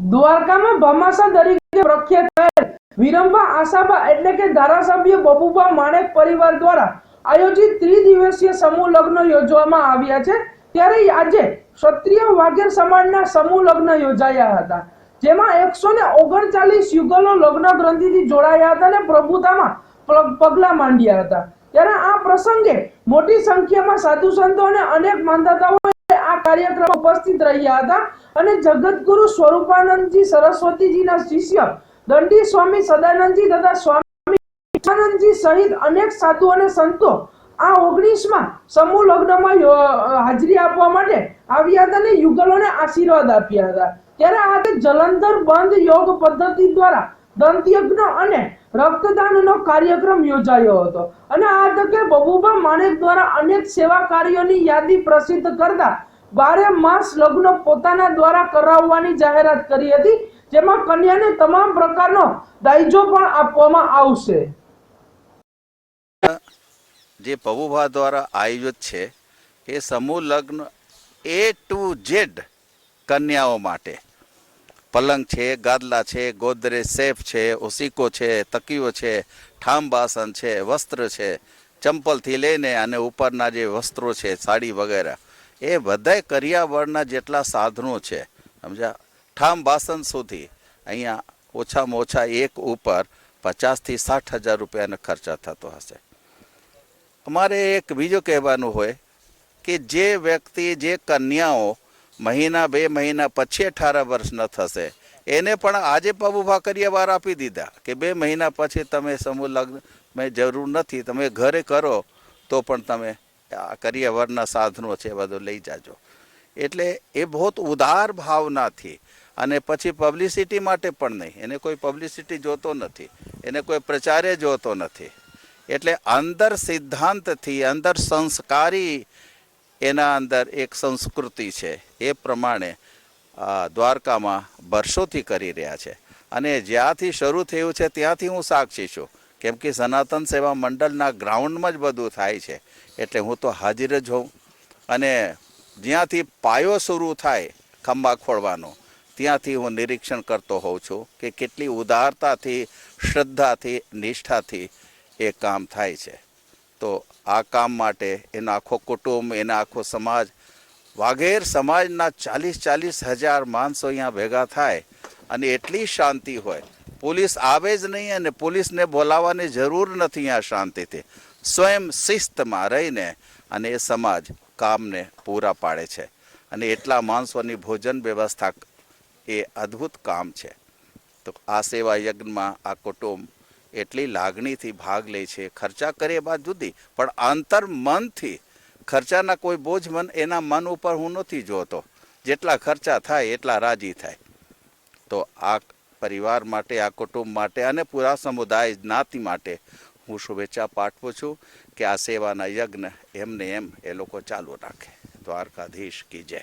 દ્વારકામાં ભમાસા તરીકે પ્રખ્યાત થયેલ વિરંબા આશાબા એટલે કે ધારાસભ્ય બબુબા માણેક પરિવાર દ્વારા આયોજિત ત્રિદિવસીય સમૂહ લગ્ન યોજવામાં આવ્યા છે. ત્યારે આજે ક્ષત્રિય વાઘેર સમાજના સમૂહ લગ્ન યોજાયા હતા. જેમાં એકસો ને ઓગણચાલીસ યુગલો લગ્ન ગ્રંથિથી જોડાયા હતા અને પ્રભુતામાં પગલા માંડ્યા હતા. ત્યારે આ પ્રસંગે મોટી સંખ્યામાં સાધુ સંતો અને અનેક માંધાતાઓ આ કાર્યક્રમ ઉપસ્થિત રહ્યા હતા અને જગતગુરુ સ્વરૂપાનંદજી સરસ્વતીજીના શિષ્ય દંડી સ્વામી સદાનંદજી તથા સ્વામી આનંદજી સહિત અનેક સાધુ અને સંતો આ ઓગણીસમાં સમૂહ લગ્નમાં હાજરી આપવા માટે આવ્યા હતા અને યુગલોને આશીર્વાદ આપ્યા હતા. ત્યારે આજે જલંધર બંધ યોગ પદ્ધતિ દ્વારા દંતયજ્ઞ અને રક્તદાનનો કાર્યક્રમ યોજાયો હતો. અને આ તકે બબુબા માણેક દ્વારા અનેક સેવા કાર્યોની યાદી પ્રસિદ્ધ કરતા બારે માસ લગ્ન પોતાના દ્વારા કરાવવાની જાહેરાત કરી હતી, જેમાં કન્યાને તમામ પ્રકારનો દાયજો પણ આપવામાં આવશે. જે પબુભા દ્વારા આયોજિત છે, એ સમૂહ લગ્ન એ ટુ ઝેડ કન્યાઓ માટે. પલંગ છે, ગાદલા છે ગોદરેજ સેફ છે ઓસિકો છે તકીઓ છે ઠામ બાસન છે, વસ્ત્ર છે. ચંપલથી લઈને અને ઉપરના જે વસ્ત્રો છે, સાડી વગેરે. એ બધાય કરિયાવળના જેટલા સાધનો છે, સમજ્યા? ઠામ બાસન સુધી અહીંયા ઓછામાં ઓછા એક ઉપર પચાસથી સાઠ હજાર રૂપિયાનો ખર્ચા થતો હશે. અમારે એક બીજું કહેવાનું હોય કે જે વ્યક્તિ, જે કન્યાઓ મહિના બે મહિના પછી અઠાર વર્ષના થશે, એને પણ આજે પબુભા કર્યા વાર આપી દીધા કે બે મહિના પછી તમે સમૂહ લગ્ન, મેં જરૂર નથી, તમે ઘરે કરો તો પણ તમે આ કરિયાવરના સાધનો છે એ બધું લઈ જાજો. એટલે એ બહુ ઉદાર ભાવનાથી અને પછી પબ્લિસિટી માટે પણ નહીં. એને કોઈ પબ્લિસિટી જોતો નથી. એને કોઈ પ્રચારે જોતો નથી. એટલે અંદર સિદ્ધાંતથી, અંદર સંસ્કારી એના અંદર એક સંસ્કૃતિ છે. એ પ્રમાણે દ્વારકામાં વર્ષોથી કરી રહ્યા છે. અને જ્યાંથી શરૂ થયું છે, ત્યાંથી હું સાક્ષી છું. કેમ કે સનાતન સેવા મંડળના ગ્રાઉન્ડમાં જ બધું થાય છે. એટલે હું તો હાજર જ હોઉં. અને જ્યાંથી પાયો શરૂ થાય ખંભા ખોળવાનો, ત્યાંથી હું નિરીક્ષણ કરતો હોઉં છું કે કેટલી ઉદારતાથી, શ્રદ્ધાથી, નિષ્ઠાથી એ કામ થાય છે. તો આ કામ માટે એનો આખો કુટુંબ, એનો આખો સમાજ, વાઘેર સમાજના ચાલીસ ચાલીસ હજાર માણસો અહીંયા ભેગા થાય અને એટલી શાંતિ હોય પોલીસ આવે જ નહીં અને પોલીસને બોલાવવાની જરૂર નથી આ શાંતિથી. સ્વયં શિસ્તમાં રહીને અને એ સમાજ કામને પૂરા પાડે છે. અને એટલા માણસોની ભોજન વ્યવસ્થા એ અદ્ભુત કામ છે. તો આ સેવા યજ્ઞમાં આ કુટુંબ એટલી લાગણીથી ભાગ લે છે. ખર્ચા કરે એ વાત જુદી, પણ આંતર મનથી ખર્ચાના કોઈ બોજ મન એના મન ઉપર હું નથી જોતો. જેટલા ખર્ચા થાય એટલા રાજી થાય. તો આ પરિવાર માટે, આ કુટુંબ માટે અને પૂરા સમુદાય જ્ઞાતિ માટે હું શુભેચ્છા પાઠવું છું કે આ સેવાના યજ્ઞ એમને એમ એ લોકો ચાલુ રાખે. દ્વારકાધીશ કી જય.